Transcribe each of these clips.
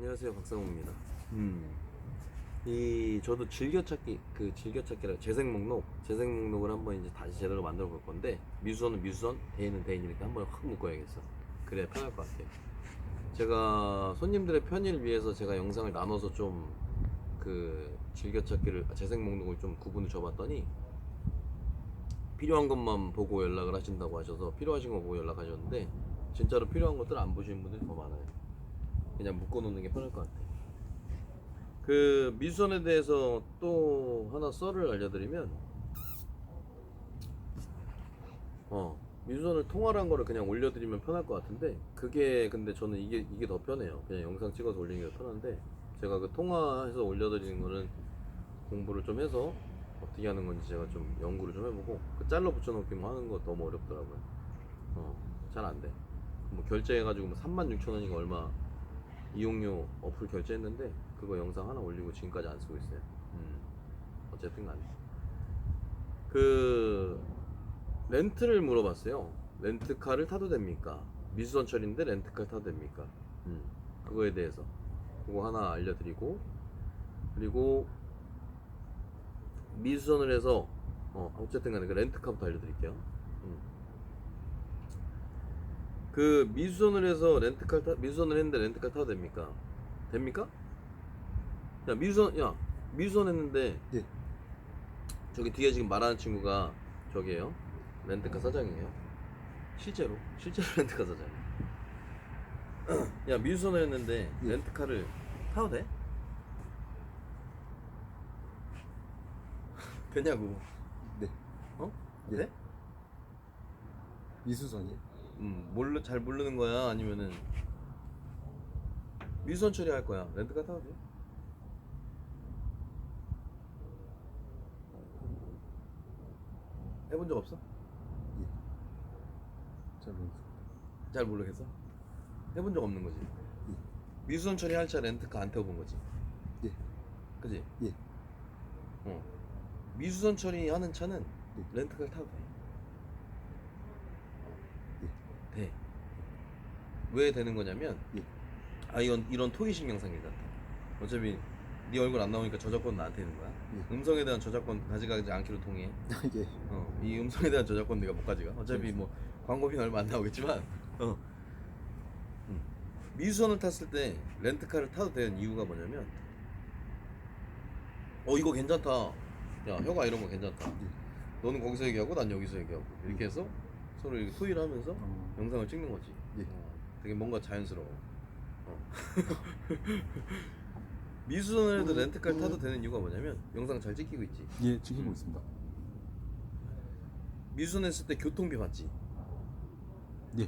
안녕하세요 박상호입니다. 음. 이 저도 즐겨찾기 그 즐겨찾기라 재생 목록 재생 목록을 한번 이제 다시 제대로 만들어 볼 건데 미수선은 미수선 대인은 대인 이렇게 한번 확 묶어야겠어. 그래야 편할 것 같아요. 제가 손님들의 편의를 위해서 제가 영상을 나눠서 좀 그 즐겨찾기를 아, 재생 목록을 좀 구분을 줘봤더니 필요한 것만 보고 연락을 하신다고 하셔서 필요하신 거 보고 연락하셨는데 진짜로 필요한 것들 안 보시는 분들이 더 많아요. 그냥 묶어놓는 게 편할 것 같아요. 그 미수선에 대해서 또 하나 썰을 알려드리면 어 미수선을 통화한 거를 그냥 올려드리면 편할 것 같은데 그게 근데 저는 이게 이게 더 편해요. 그냥 영상 찍어서 올리는 게더 편한데 제가 그 통화해서 올려드리는 거는 공부를 좀 해서 어떻게 하는 건지 제가 좀 연구를 좀 해보고 그 잘라 붙여놓기만 하는 거 너무 어렵더라고요. 어 잘 안 돼. 뭐 결제해가지고 뭐 3만 6천 원인가 얼마 이용료 어플 결제했는데 그거 영상 하나 올리고 지금까지 안 쓰고 있어요. 음, 어쨌든 간에 그 렌트를 물어봤어요. 렌트카를 타도 됩니까? 미수선철인데 렌트카 타도 됩니까? 음, 그거에 대해서 그거 하나 알려드리고 그리고 미수선을 해서 어, 어쨌든 간에 그 렌트카부터 알려드릴게요. 음. 그 미수선을 해서 렌트카 타, 미수선을 했는데 렌트카 타도 됩니까? 됩니까? 야 미수선 야 미수선 했는데 예. 저기 뒤에 지금 말하는 친구가 저기에요 렌트카 사장이에요 실제로 실제로 렌트카 사장 야 미수선을 했는데 예. 렌트카를 타도 돼? 되냐고 네. 어? 예. 돼? 미수선이. 음, 모르 잘 모르는 거야? 아니면은 미수선 처리할 거야? 렌트카 타도 돼? 해본 적 없어? 예. 잘 모르겠습니다. 잘 모르겠어? 해본 적 없는 거지? 예. 미수선 처리할 차 렌트카 안 태워본 거지? 예. 그지? 예. 어. 미수선 처리하는 차는 예. 렌트카를 타도 돼. 돼. 왜 되는 거냐면 예. 아 이건 이런 토의식 영상일 같아. 어차피 네 얼굴 안 나오니까 저작권 나한테 있는 거야. 예. 음성에 대한 저작권 가져가지 않기로 통해. 예. 어, 이 음성에 대한 저작권 네가 못 가져가. 어차피 뭐 광고비는 얼마 안 나오겠지만. 어. 음. 미수선을 탔을 때 렌트카를 타도 되는 이유가 뭐냐면 어 이거 괜찮다. 야 혀가 이런 거 괜찮다. 예. 너는 거기서 얘기하고 난 여기서 얘기하고 이렇게 해서 서로 이렇게 토의를 하면서 어. 영상을 찍는 거지. 예. 어, 되게 뭔가 자연스러워. 어. 미수선을 해도 렌트카를 타도 되는 이유가 뭐냐면 영상 잘 찍히고 있지. 예, 지키고 있습니다. 미수선 했을 때 교통비 받지. 예.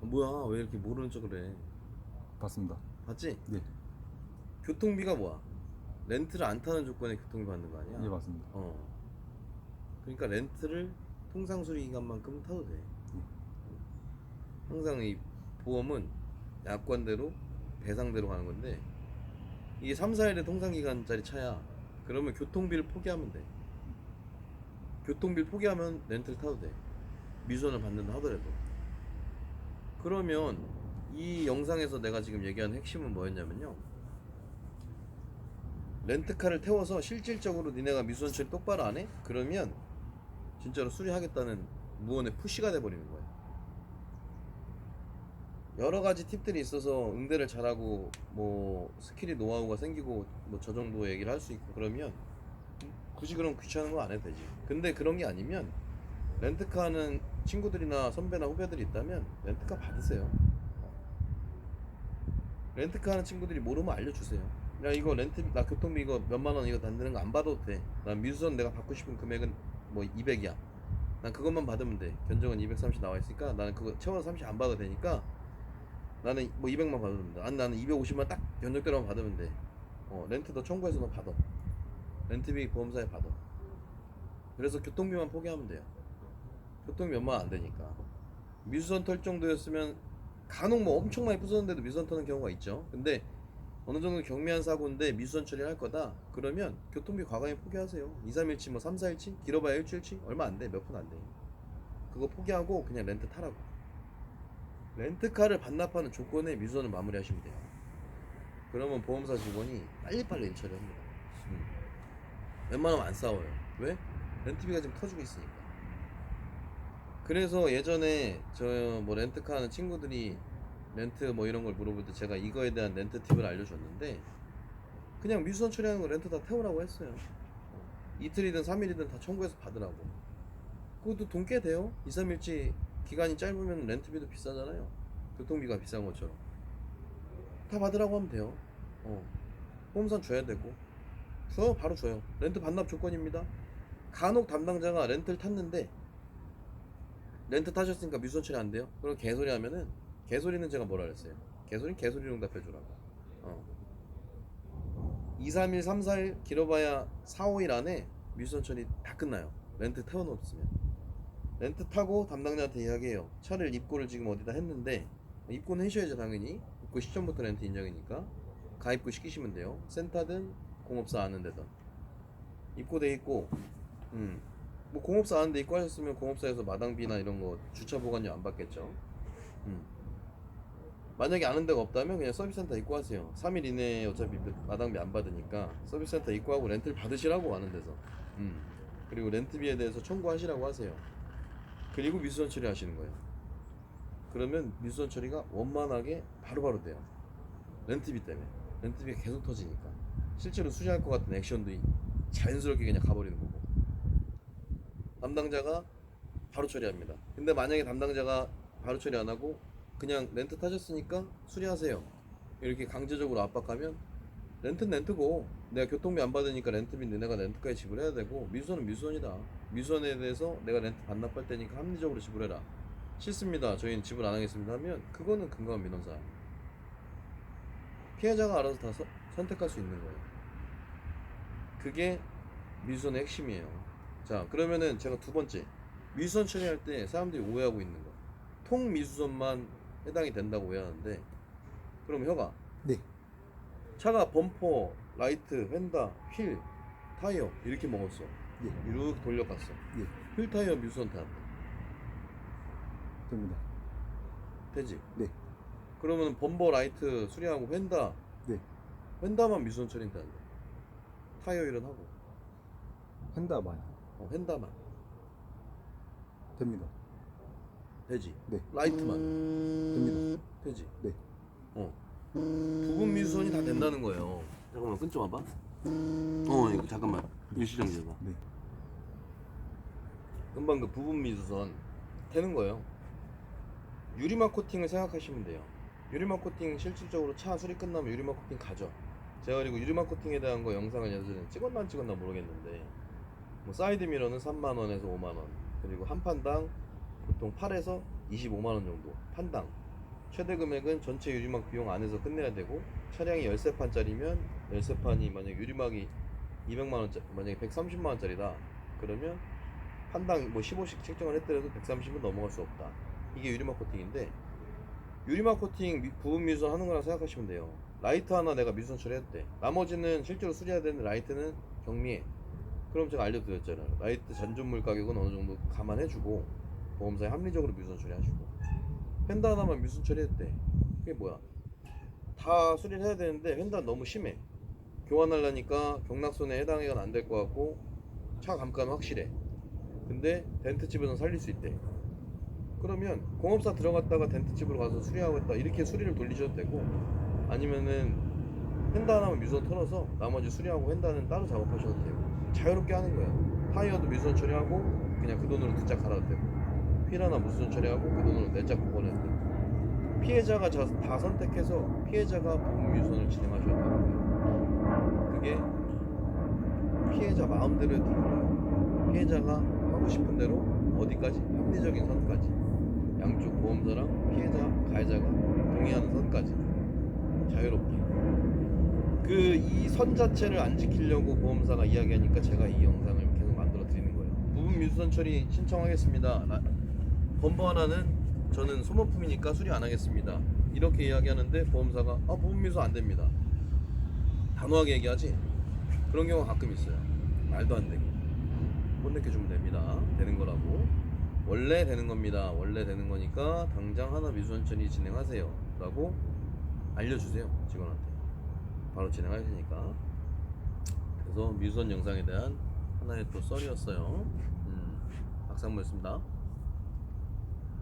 어, 뭐야 왜 이렇게 모르는 척을 해? 봤습니다. 받지? 예. 교통비가 뭐야? 렌트를 안 타는 조건에 교통비 받는 거 아니야? 예, 맞습니다. 어. 그러니까 렌트를 통상 수리 기간만큼 타도 돼. 항상 이 보험은 약관대로 배상대로 가는 건데 이게 3, 4일의 통상 기간짜리 차야. 그러면 교통비를 포기하면 돼. 교통비를 포기하면 렌트를 타도 돼. 미수선을 받는다 하더라도. 그러면 이 영상에서 내가 지금 얘기하는 핵심은 뭐였냐면요. 렌트카를 태워서 실질적으로 니네가 미수선 처리 똑바로 안 해? 그러면 진짜로 수리하겠다는 무언의 푸시가 돼버리는 거야. 여러 가지 팁들이 있어서 응대를 잘하고 뭐 스킬이 노하우가 생기고 뭐 저 정도 얘기를 할 수 있고 그러면 굳이 그럼 귀찮은 거 안 해도 되지. 근데 그런 게 아니면 렌트카 하는 친구들이나 선배나 후배들이 있다면 렌트카 받으세요. 렌트카 하는 친구들이 모르면 알려주세요. 야 이거 렌트 나 교통비 이거 몇만 원 이거 단드는 거 안 받아도 돼. 난 미수선 내가 받고 싶은 금액은 뭐 200이야. 난 그것만 받으면 돼. 견적은 230 나와 있으니까 나는 그거 채워서 30 안 받아도 되니까 나는 뭐 200만 받으면 돼. 아니 나는 250만 딱 견적대로만 받으면 돼. 어 렌트 너 청구해서 너 받아. 렌트비 보험사에 받아. 그래서 교통비만 포기하면 돼요. 교통비 원안 되니까. 미수선 털 정도였으면 간혹 뭐 엄청 많이 부서졌는데도 미수선 터는 경우가 있죠. 근데 어느 정도 경미한 사고인데 미수선 처리할 거다. 그러면 교통비 과감히 포기하세요. 2, 3일치 뭐 3, 4일치 길어봐야 일주일치 얼마 안 돼. 몇 푼 안 돼. 그거 포기하고 그냥 렌트 타라고. 렌트카를 반납하는 조건에 미수선을 마무리하시면 돼요. 그러면 보험사 직원이 빨리빨리 일 처리 합니다. 음. 웬만하면 안 싸워요. 왜? 렌트비가 지금 터지고 있으니까. 그래서 예전에 저 뭐 렌트카 하는 친구들이 렌트 뭐 이런 걸 물어볼 때 제가 이거에 대한 렌트 팁을 알려줬는데 그냥 미수선 처리하는 거 렌트 다 태우라고 했어요. 이틀이든 3일이든 다 청구해서 받으라고. 그것도 돈 꽤 돼요. 2, 3일치 기간이 짧으면 렌트비도 비싸잖아요. 교통비가 비싼 것처럼. 다 받으라고 하면 돼요. 어. 보험산 줘야 되고. 줘요. 바로 줘요. 렌트 반납 조건입니다. 간혹 담당자가 렌트를 탔는데 렌트 타셨으니까 미수선 처리 안 돼요? 그럼 개소리 하면은 개소리는 제가 뭐라 그랬어요? 개소리 개소리 응답해 주라고. 어. 2, 3일, 3, 4일 길어봐야 4, 5일 안에 미수선 처리 다 끝나요. 렌트 태워놓았으면. 렌트 타고 담당자한테 이야기해요. 차를 입고를 지금 어디다 했는데 입고는 해셔야죠 당연히. 입고 시점부터 렌트 인정이니까 가입고 시키시면 돼요. 센터든 공업사 아는 데든 입고돼 있고, 음, 뭐 공업사 아는 데 입고 하셨으면 공업사에서 마당비나 이런 거 주차 보관료 안 받겠죠. 음. 만약에 아는 데가 없다면 그냥 서비스센터 입고하세요. 3일 이내에 어차피 마당비 안 받으니까 서비스센터 입고하고 렌트를 받으시라고 아는 데서. 음. 그리고 렌트비에 대해서 청구하시라고 하세요. 그리고 미수선 처리하시는 거예요. 그러면 미수선 처리가 원만하게 바로바로 돼요. 렌트비 때문에. 렌트비가 계속 터지니까. 실제로 수리할 것 같은 액션도 이- 자연스럽게 그냥 가버리는 거고. 담당자가 바로 처리합니다. 근데 만약에 담당자가 바로 처리 안 하고 그냥 렌트 타셨으니까 수리하세요. 이렇게 강제적으로 압박하면 렌트는 렌트고 내가 교통비 안 받으니까 렌트비 너네가 렌트까지 지불해야 되고 미수선은 미수선이다. 미수선에 대해서 내가 렌트 반납할 때니까 합리적으로 지불해라. 싫습니다. 저희는 지불 안 하겠습니다 하면 그거는 근거한 민원사. 피해자가 알아서 다 서- 선택할 수 있는 거예요. 그게 미수선의 핵심이에요. 자 그러면은 제가 두 번째 미수선 처리할 때 사람들이 오해하고 있는 거. 통 미수선만 해당이 된다고 오해하는데 그럼 혀가 네. 차가 범퍼, 라이트, 휀다, 휠, 타이어 이렇게 먹었어. 예. 이렇게 돌려갔어. 예. 휠 타이어 타 됩니다. 되지? 네. 그러면 범버, 라이트 수리하고 휀다, 네. 휀다만 미수선 처리인다는데 타이어 일은 하고 한다만 어, 휀다만 됩니다. 되지? 네. 라이트만 됩니다. 되지? 네. 어. 부분 미수선이 다 된다는 거예요. 잠깐만 끊지 마봐. 어, 이거 잠깐만. 일시정지해봐. 네. 금방 그 부분 미수선 되는 거예요. 유리막 코팅을 생각하시면 돼요. 유리막 코팅 실질적으로 차 수리 끝나면 유리막 코팅 가죠. 제가 그리고 유리막 코팅에 대한 거 영상을 예전에 찍었나 안 찍었나 모르겠는데 뭐 사이드 미러는 3만 원에서 5만 원 그리고 한 판당 보통 8에서 25만 원 정도 판당 최대 금액은 전체 유리막 비용 안에서 끝내야 되고 차량이 13판짜리면 13판이 만약 유리막이 200만 원짜리 만약에 130만 원짜리다 그러면 판당 뭐 15씩 책정을 했더라도 130은 넘어갈 수 없다. 이게 유리막 코팅인데 유리막 코팅 미- 부분 미수선 하는 거라 생각하시면 돼요. 라이트 하나 내가 미수선 처리했대. 나머지는 실제로 수리해야 되는 라이트는 경미해. 그럼 제가 알려드렸잖아요. 라이트 잔존물 가격은 어느 정도 감안해주고 보험사에 합리적으로 미수선 처리하시고 펜다 하나만 미수선 처리했대. 그게 뭐야? 다 수리를 해야 되는데 펜다 너무 심해. 교환하려니까 경락손에 해당이 안될 것 같고 차 감가는 확실해. 근데 덴트집에서 살릴 수 있대. 그러면 공업사 들어갔다가 덴트집으로 가서 수리하겠다 이렇게 수리를 돌리셔도 되고 아니면은 펜다 하나만 미수선 털어서 나머지 수리하고 펜다는 따로 작업하셔도 되고 자유롭게 하는 거예요. 타이어도 미수선 처리하고 그냥 그 돈으로 듣짝 갈아도 되고 휠 하나 미수선 처리하고 그 돈으로 복원해도 되고 피해자가 자- 다 선택해서 피해자가 진행하셔야 되는 거예요. 그게 피해자 마음대로 되는 거예요. 피해자가 하고 싶은 대로 어디까지? 합리적인 선까지. 양쪽 보험사랑 피해자 가해자가 동의하는 선까지. 자유롭게. 그이선 자체를 안 지키려고 보험사가 이야기하니까 제가 이 영상을 계속 만들어 드리는 거예요. 부분 미수선 처리 신청하겠습니다. 라- 범버 하나는 저는 소모품이니까 수리 안 하겠습니다 이렇게 이야기하는데 보험사가 아 부분 미수 안 됩니다 단호하게 얘기하지 그런 경우가 가끔 있어요 말도 안 되게 못 느껴주면 됩니다. 되는 거라고. 원래 되는 겁니다. 원래 되는 거니까 당장 하나 미수선 처리 진행하세요. 라고 알려주세요. 직원한테. 바로 진행할 테니까. 그래서 뮤선 영상에 대한 하나의 또 썰이었어요. 음, 박상무였습니다.